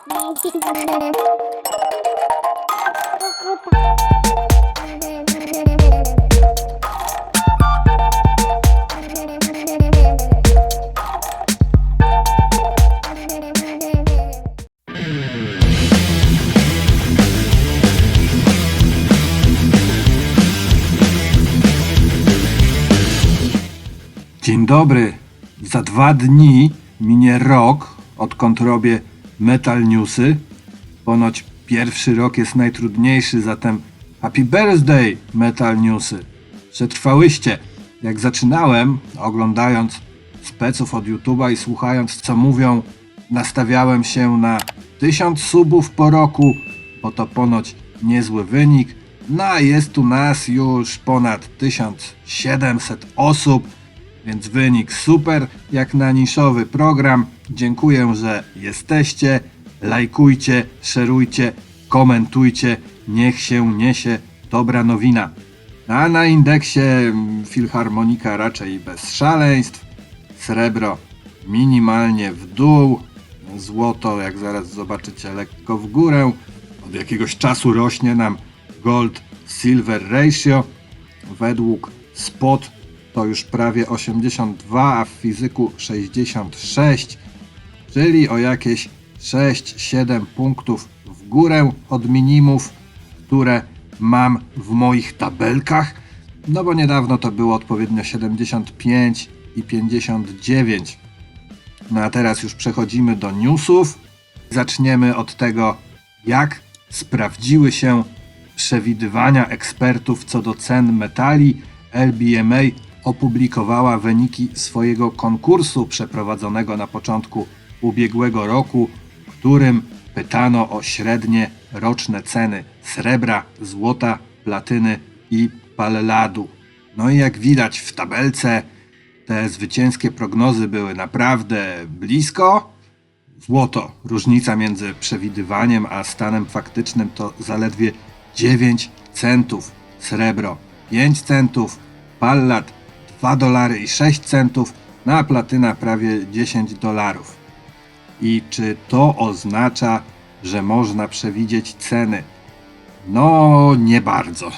Dzień dobry. Za dwa dni minie rok, odkąd robię Metal Newsy. Ponoć pierwszy rok jest najtrudniejszy, zatem Happy Birthday Metal Newsy. Przetrwałyście. Jak zaczynałem, oglądając speców od YouTube'a i słuchając co mówią, nastawiałem się na 1000 subów po roku, bo to ponoć niezły wynik. No a jest tu nas już ponad 1700 osób. Więc wynik super, jak na niszowy program. Dziękuję, że jesteście. Lajkujcie, szerujcie, komentujcie. Niech się niesie dobra nowina. A na indeksie mm, Filharmonika raczej bez szaleństw. Srebro minimalnie w dół. Złoto, jak zaraz zobaczycie, lekko w górę. Od jakiegoś czasu rośnie nam gold silver ratio. Według spot to już prawie 82, a w fizyku 66, czyli o jakieś 6-7 punktów w górę od minimów, które mam w moich tabelkach. No bo niedawno to było odpowiednio 75 i 59. No a teraz już przechodzimy do newsów. Zaczniemy od tego, jak sprawdziły się przewidywania ekspertów co do cen metali. LBMA opublikowała wyniki swojego konkursu przeprowadzonego na początku ubiegłego roku, w którym pytano o średnie roczne ceny srebra, złota, platyny i palladu. No i jak widać w tabelce, te zwycięskie prognozy były naprawdę blisko. Złoto, różnica między przewidywaniem a stanem faktycznym to zaledwie 9 centów. Srebro 5 centów, pallat 2 dolary i 6 centów, no a platyna prawie 10 dolarów. I czy to oznacza, że można przewidzieć ceny? No, nie bardzo.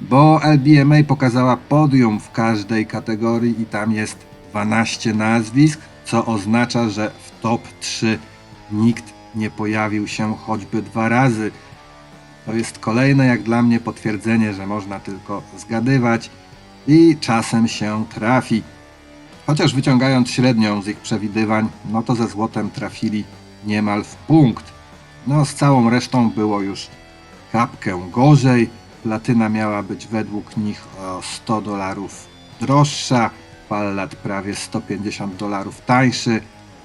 Bo LBMA pokazała podium w każdej kategorii i tam jest 12 nazwisk, co oznacza, że w top 3 nikt nie pojawił się choćby dwa razy. To jest kolejne jak dla mnie potwierdzenie, że można tylko zgadywać i czasem się trafi. Chociaż wyciągając średnią z ich przewidywań, no to ze złotem trafili niemal w punkt. No z całą resztą było już kapkę gorzej. Platyna miała być według nich o 100 dolarów droższa, pallat prawie 150 dolarów tańszy,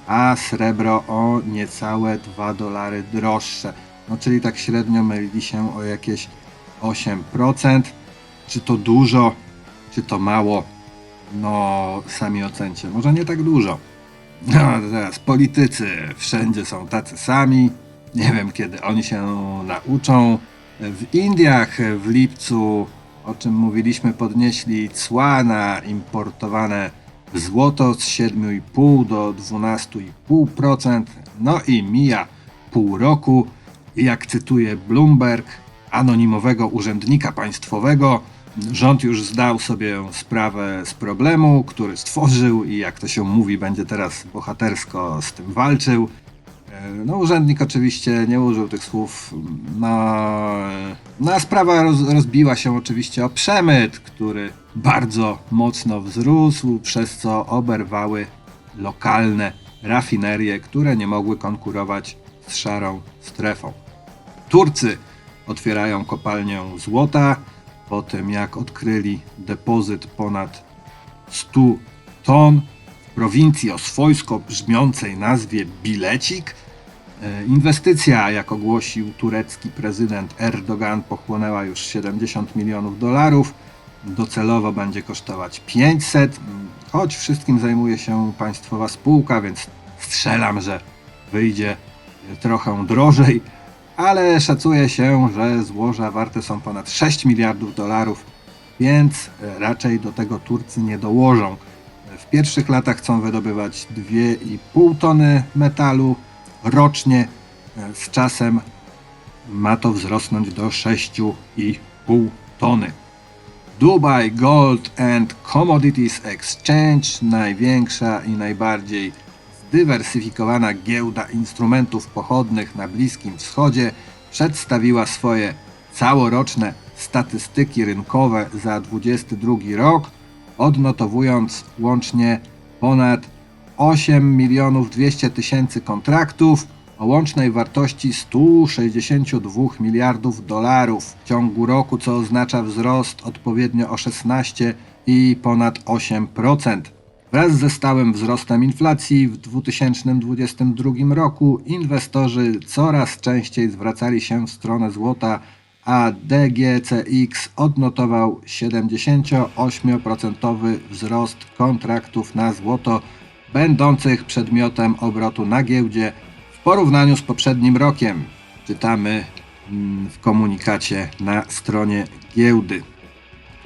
a srebro o niecałe 2 dolary droższe. No czyli tak średnio mylili się o jakieś 8%. Czy to dużo, czy to mało? No, sami ocencie. Może nie tak dużo. No, teraz politycy wszędzie są tacy sami. Nie wiem, kiedy oni się nauczą. W Indiach w lipcu, o czym mówiliśmy, podnieśli cła na importowane złoto z 7,5 do 12,5%. No i mija pół roku. Jak cytuje Bloomberg, anonimowego urzędnika państwowego, rząd już zdał sobie sprawę z problemu, który stworzył i jak to się mówi, będzie teraz bohatersko z tym walczył. E, No, urzędnik oczywiście nie użył tych słów. No, no a sprawa roz, rozbiła się oczywiście o przemyt, który bardzo mocno wzrósł, przez co oberwały lokalne rafinerie, które nie mogły konkurować z szarą strefą. Turcy otwierają kopalnię złota po tym, jak odkryli depozyt ponad 100 ton w prowincji o swojsko brzmiącej nazwie Bilecik. E, Inwestycja, jak ogłosił turecki prezydent Erdogan, pochłonęła już 70 milionów dolarów. Docelowo będzie kosztować 500, choć wszystkim zajmuje się państwowa spółka, więc strzelam, że wyjdzie trochę drożej, ale szacuje się, że złoża warte są ponad 6 miliardów dolarów, więc e, raczej do tego Turcy nie dołożą. W pierwszych latach chcą wydobywać 2,5 tony metalu rocznie. E, Z czasem ma to wzrosnąć do 6,5 tony. Dubai Gold and Commodities Exchange, największa i najbardziej zdywersyfikowana giełda instrumentów pochodnych na Bliskim Wschodzie, przedstawiła swoje całoroczne statystyki rynkowe za 2022 rok, odnotowując łącznie ponad 8 milionów 200 tysięcy kontraktów o łącznej wartości 162 miliardów dolarów w ciągu roku, co oznacza wzrost odpowiednio o 16 i ponad 8%. Wraz ze stałym wzrostem inflacji w 2022 roku inwestorzy coraz częściej zwracali się w stronę złota, a DGCX odnotował 78% wzrost kontraktów na złoto, będących przedmiotem obrotu na giełdzie w porównaniu z poprzednim rokiem. Czytamy mm, w komunikacie na stronie giełdy.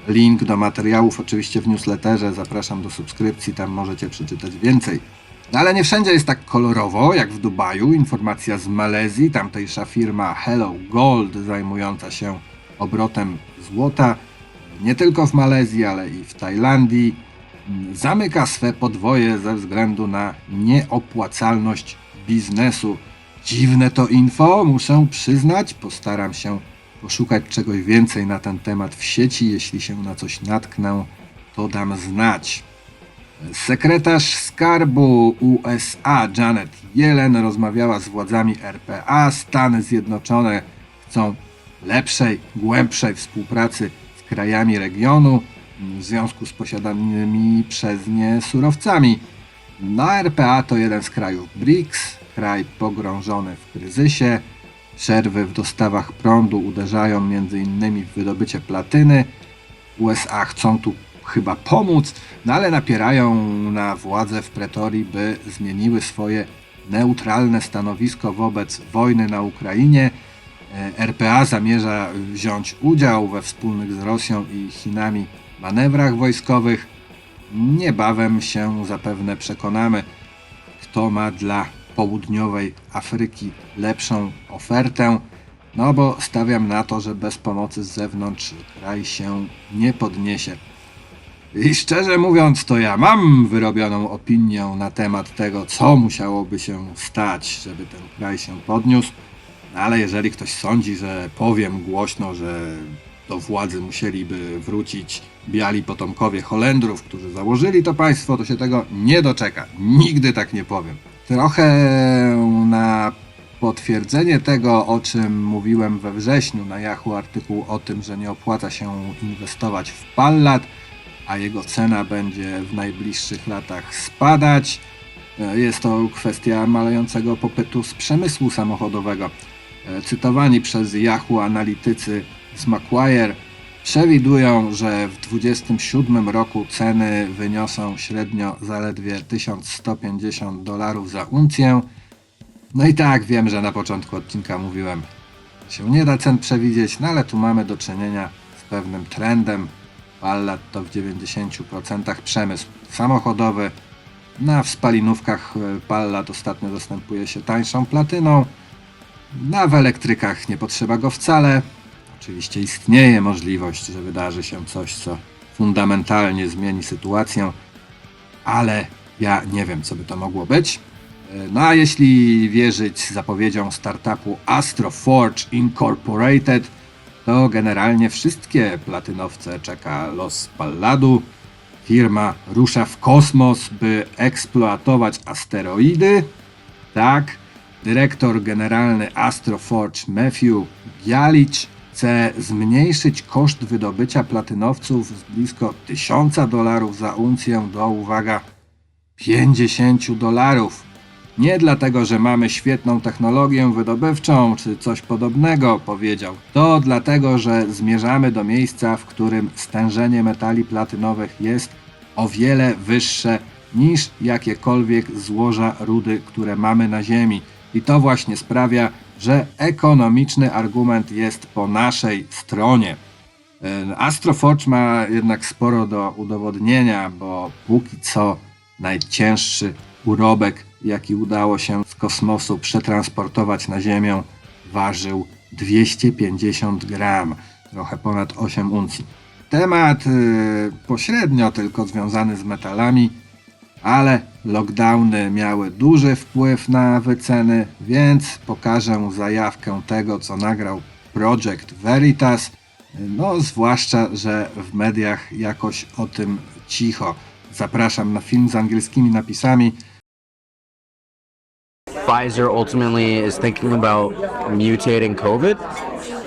Link do materiałów oczywiście w newsletterze. Zapraszam do subskrypcji, tam możecie przeczytać więcej. No ale nie wszędzie jest tak kolorowo jak w Dubaju. Informacja z Malezji, tamtejsza firma Hello Gold zajmująca się obrotem złota, nie tylko w Malezji, ale i w Tajlandii, zamyka swe podwoje ze względu na nieopłacalność biznesu. Dziwne to info, muszę przyznać. Postaram się poszukać czegoś więcej na ten temat w sieci. Jeśli się na coś natknę, to dam znać. Sekretarz Skarbu USA Janet Yellen rozmawiała z władzami RPA. Stany Zjednoczone chcą lepszej, głębszej współpracy z krajami regionu w związku z posiadanymi przez nie surowcami. No, RPA to jeden z krajów BRICS, kraj pogrążony w kryzysie. Przerwy w dostawach prądu uderzają m.in. w wydobycie platyny. USA chcą tu chyba pomóc, no ale napierają na władze w Pretorii, by zmieniły swoje neutralne stanowisko wobec wojny na Ukrainie. E, RPA zamierza wziąć udział we wspólnych z Rosją i Chinami manewrach wojskowych. Niebawem się zapewne przekonamy, kto ma dla południowej Afryki lepszą ofertę. No bo stawiam na to, że bez pomocy z zewnątrz kraj się nie podniesie. I szczerze mówiąc, to ja mam wyrobioną opinię na temat tego, co musiałoby się stać, żeby ten kraj się podniósł. No ale jeżeli ktoś sądzi, że powiem głośno, że do władzy musieliby wrócić biali potomkowie Holendrów, którzy założyli to państwo, to się tego nie doczeka. Nigdy tak nie powiem. Trochę na potwierdzenie tego, o czym mówiłem we wrześniu na Yahoo artykuł o tym, że nie opłaca się inwestować w Pallat, a jego cena będzie w najbliższych latach spadać. E, Jest to kwestia malejącego popytu z przemysłu samochodowego. E, Cytowani przez Yahoo analitycy z Macquarie przewidują, że w 2027 roku ceny wyniosą średnio zaledwie 1150 dolarów za uncję. No i tak wiem, że na początku odcinka mówiłem, się nie da cen przewidzieć, no ale tu mamy do czynienia z pewnym trendem. Pallat to w 90% przemysł samochodowy. Na w spalinówkach e, ostatnio zastępuje się tańszą platyną. Na w elektrykach nie potrzeba go wcale. Oczywiście istnieje możliwość, że wydarzy się coś, co fundamentalnie zmieni sytuację, ale ja nie wiem, co by to mogło być. E, No a jeśli wierzyć zapowiedziom startupu Astroforge Incorporated, to generalnie wszystkie platynowce czeka los Palladu. Firma rusza w kosmos, by eksploatować asteroidy. Tak, dyrektor generalny Astroforge Matthew Gialicz chce zmniejszyć koszt wydobycia platynowców z blisko 1000 dolarów za uncję do, uwaga, 50 dolarów. Nie dlatego, że mamy świetną technologię wydobywczą czy coś podobnego, powiedział. To dlatego, że zmierzamy do miejsca, w którym stężenie metali platynowych jest o wiele wyższe niż jakiekolwiek złoża rudy, które mamy na Ziemi. I to właśnie sprawia, że ekonomiczny argument jest po naszej stronie. E, Astroforge ma jednak sporo do udowodnienia, bo póki co najcięższy urobek, jaki udało się z kosmosu przetransportować na Ziemię, ważył 250 gram, trochę ponad 8 uncji. Temat y, pośrednio tylko związany z metalami, ale lockdowny miały duży wpływ na wyceny, więc pokażę zajawkę tego, co nagrał Project Veritas. No, zwłaszcza, że w mediach jakoś o tym cicho. Zapraszam na film z angielskimi napisami. Pfizer ultimately is thinking about mutating COVID?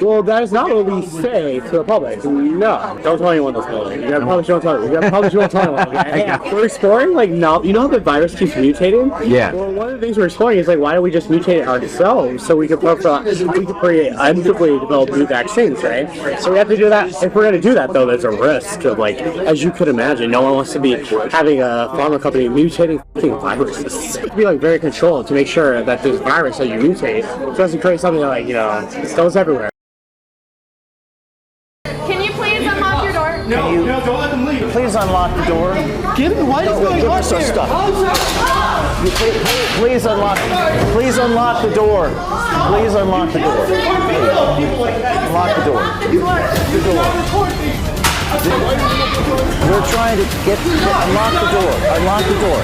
Well, that is not what we say to the public. No, don't tell anyone this building. You gotta publish, don't tell anyone. You gotta publish, don't tell anyone. Okay? We're exploring like no, you know how the virus keeps mutating. Yeah. Well, one of the things we're exploring is like why don't we just mutate it ourselves so we could pro- we could create develop new vaccines, right? So we have to do that. If we're gonna do that though, there's a risk of like, as you could imagine, no one wants to be having a pharma company mutating fucking viruses. be like very controlled to make sure that this virus that you mutate doesn't create something that like you know goes everywhere. Unlock your door? Please unlock the door. Get him. What is going give on us our here? stuff. You Please, please unlock. Please unlock the door. Please unlock the door. Unlock the door. The door. We're trying to get. Unlock the door. Unlock the door.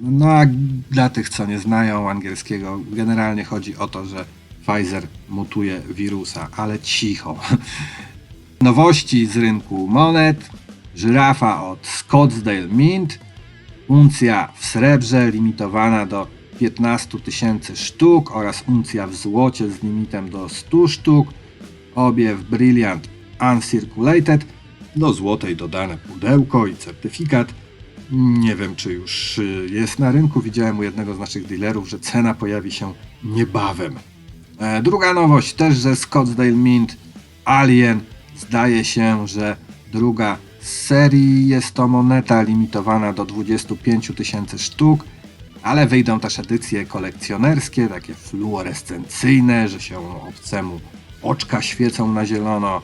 No a dla tych, co nie znają angielskiego, generalnie chodzi o to, że Pfizer mutuje wirusa, ale cicho. Nowości z rynku monet. Żyrafa od Scottsdale Mint. Uncja w srebrze limitowana do 15 tysięcy sztuk oraz uncja w złocie z limitem do 100 sztuk. Obie w Brilliant Uncirculated. Do złotej dodane pudełko i certyfikat. Nie wiem, czy już y, jest na rynku. Widziałem u jednego z naszych dealerów, że cena pojawi się niebawem. E, druga nowość też ze Scottsdale Mint Alien. Zdaje się, że druga z serii jest to moneta limitowana do 25 tysięcy sztuk, ale wyjdą też edycje kolekcjonerskie, takie fluorescencyjne, że się obcemu oczka świecą na zielono,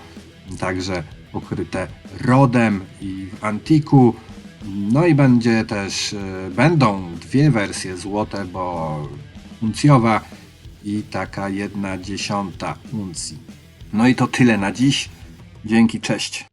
także pokryte rodem i w antiku. No i będzie też, e, będą dwie wersje złote, bo uncjowa i taka jedna dziesiąta uncji. No i to tyle na dziś. Dzięki, cześć.